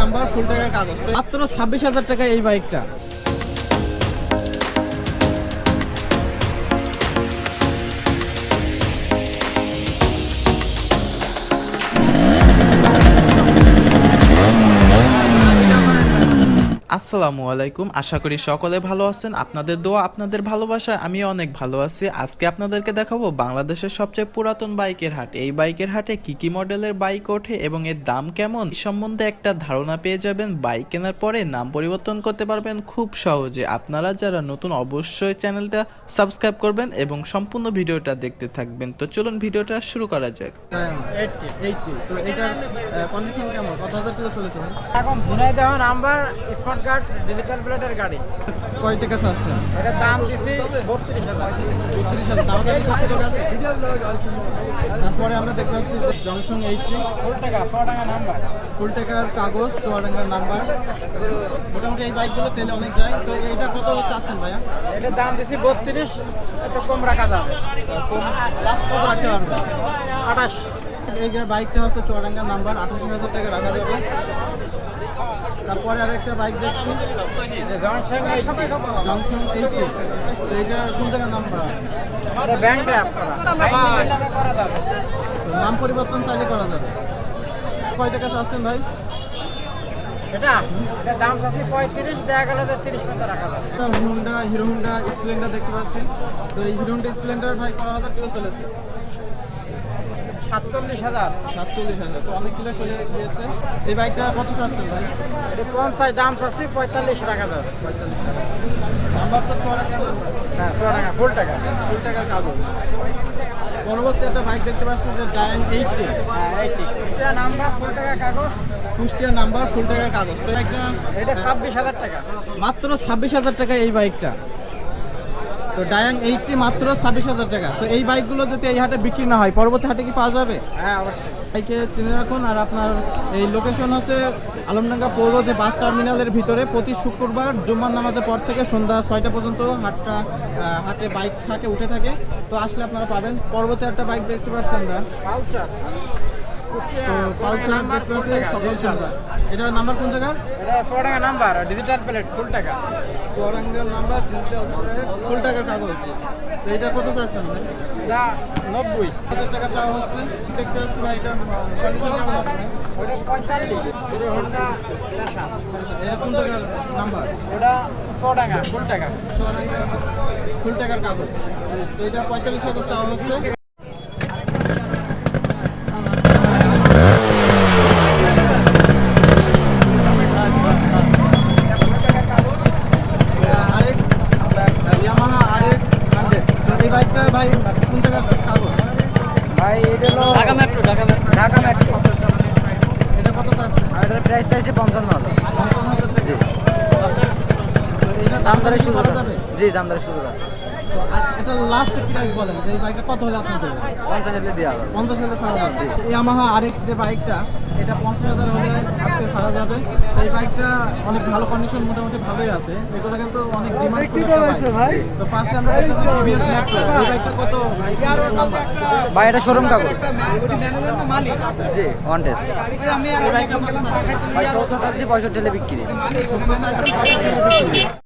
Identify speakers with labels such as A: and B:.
A: Number full টাকার কাগজ। মাত্র ছাব্বিশ হাজার টাকা এই বাইকটা।
B: আসসালামু আলাইকুম। আশা করি সকলে ভালো আছেন। আপনাদের দোয়া আপনাদের ভালোবাসায় আমিও অনেক ভালো আছি। আজকে আপনাদেরকে দেখাবো বাংলাদেশের সবচেয়ে পুরাতন বাইকের হাট। এই বাইকের হাটে কি কি মডেলের বাইক ওঠে এবং এর দাম কেমন? সম্বন্ধে একটা ধারণা পেয়ে যাবেন। বাইক কেনার পরে নাম পরিবর্তন করতে পারবেন খুব সহজে। আপনারা যারা নতুন অবশ্যই চ্যানেলটা সাবস্ক্রাইব করবেন এবং সম্পূর্ণ ভিডিওটা দেখতে থাকবেন। তো চলুন ভিডিওটা শুরু করা যাক।
A: তো এটার কন্ডিশন কেমন? কত হাজার টাকা চলেছে
C: এখন Jhenaidah number smart card digital প্লেটের গাড়ি।
A: কয় টাকা আছে?
C: এটার দাম দিচ্ছি বত্রিশ হাজার।
A: দাম দামি কত টাকা আছে? তারপরে আমরা দেখতে পাচ্ছি যে জংশন এইটটি
C: ফুল টাকা ছ টাকা নাম্বার।
A: ফুল টাকার কাগজ চুয়াডাঙ্গার নাম্বার। মোটামুটি এই বাইকগুলো তেলে অনেক যায়। তো এইটা কত চাচ্ছেন ভাইয়া?
C: এটার দাম দিচ্ছি বত্রিশ একটু কম রাখা যাবে।
A: কম লাস্ট কত রাখতে পারবে
C: আঠাশ।
A: এই বাইকটা হচ্ছে চুয়াডাঙ্গার নাম্বার আঠাশি হাজার টাকা রাখা যাবে। তারপরে আরেকটা বাইক দেখছি। জংশন এইটটি তো এটা কোন জায়গার নাম্বার নাম পরিবর্তন চাইলে করা যাবে। কয় টাকা আসছেন ভাই?
C: এটা? দাম চাচ্ছি পঁয়ত্রিশ দেখা গেলে তিরিশ মতো রাখা যাবে।
A: হুন্ডা হিরো হুন্ডা স্প্লেন্ডার দেখতে পাচ্ছি। তো এই হিরো হুন্ডা স্প্লেন্ডার ভাই কত হাজার কিলো চলেছে?
C: সাতচল্লিশ হাজার।
A: সাতচল্লিশ হাজার। তো অনেক কিলো চলে গিয়েছে। এই বাইকটা কত চাচ্ছেন ভাই?
C: এটা পঞ্চাশ দাম চাচ্ছি পঁয়তাল্লিশ
A: পঁয়তাল্লিশ টাকা। নাম্বার তো টাকা
C: হ্যাঁ ছ টাকা ফুল টাকা।
A: ফুল টাকার কাগজ। পরবর্তী একটা বাইক দেখতে পাচ্ছি যে ডায়ন এইটটি
C: হ্যাঁ এইটি নাম্বার ফুল টাকা কাগজ।
A: কুষ্টিয়া নাম্বার ফুল টাকার কাগজ। তো একটা
C: এটা ছাব্বিশ হাজার টাকা।
A: মাত্র ছাব্বিশ হাজার টাকা এই বাইকটা। তো ডায়াং এইটটি মাত্র ছাব্বিশ হাজার টাকা। তো এই বাইকগুলো যদি এই হাটে বিক্রি না হয় পরবর্তী হাটে কি পাওয়া যাবে?
C: হ্যাঁ অবশ্যই।
A: বাইকে চিনে রাখুন আর আপনার এই লোকেশন হচ্ছে আলমডাঙ্গা পৌর যে বাস টার্মিনালের ভিতরে। প্রতি শুক্রবার জুম্মার নামাজের পর থেকে সন্ধ্যা ছয়টা পর্যন্ত হাটটা হাটে বাইক থাকে উঠে থাকে। তো আসলে আপনারা পাবেন। পরবর্তী একটা বাইক দেখতে পাচ্ছেন
C: পালসার
A: তো পালসার দেখতে পাচ্ছি সকাল সন্ধ্যা এটা নাম্বার কোন জায়গার?
C: এটা টাকা নাম্বার ডিজিটাল প্লেট ফুল টাকা।
A: চৌরাঙ্গাল নাম্বার ডিজিটাল ফুল টাকার কাগজ। তো এটা কত চাচ্ছেন
C: এটা নব্বই।
A: হাজার টাকা চাওয়া হচ্ছে। দেখতে পাচ্ছি ভাই এটা কন্ডিশন কেমন আছে
C: ওটা পঁয়তাল্লিশ। প্যাশন
A: এটা কোন জায়গার নাম্বার
C: ওটা টাকা ফুল টাকা।
A: চুয়াডাঙ্গা ফুল টাকার কাগজ। তো এটা পঁয়তাল্লিশ হাজার চাওয়া হচ্ছে। বাইকটা ভাই কোন জায়গার কাগজ?
C: ভাই এটা হলো Dhaka metro Dhaka metro. Dhaka metro.
A: এটা কত চাচ্ছে
C: আর এটার প্রাইস চাইছে পঞ্চান্ন হাজার।
A: পঞ্চান্ন দাম দরে শুরু করা যাবে
C: জি দাম দরে সুযোগ আছে।
A: এটা লাস্ট প্রাইস বলেন যে এই বাইকটা কত হলে আপনি দেবেন?
C: পঞ্চাশ হাজার দেওয়া যাবে।
A: পঞ্চাশ হাজার ছাড়া যাবে। ইয়ামাহা আর এক্স যে বাইকটা এটা পঞ্চাশ হাজার হলে আজকে ছাড়া যাবে। এই বাইকটা অনেক ভালো কন্ডিশন মোটামুটি ভালোই আছে। এগুলো কিন্তু অনেক ডিমান্ড ভাই। তো পাশে আমরা দেখতেছি টিভিএস মেট্রো এই বাইকটা কত? ভাই নাম্বার।
C: ভাই এটা শোরুম কাগজ জি ওয়ান টেস্ট
A: এই বাইকটা কত
C: ভাই চৌদ্দ চাচ্ছি পঁয়ষট্টি বিক্রি।
A: সত্তর চাইছেন পঁয়ষট্টি বিক্রি।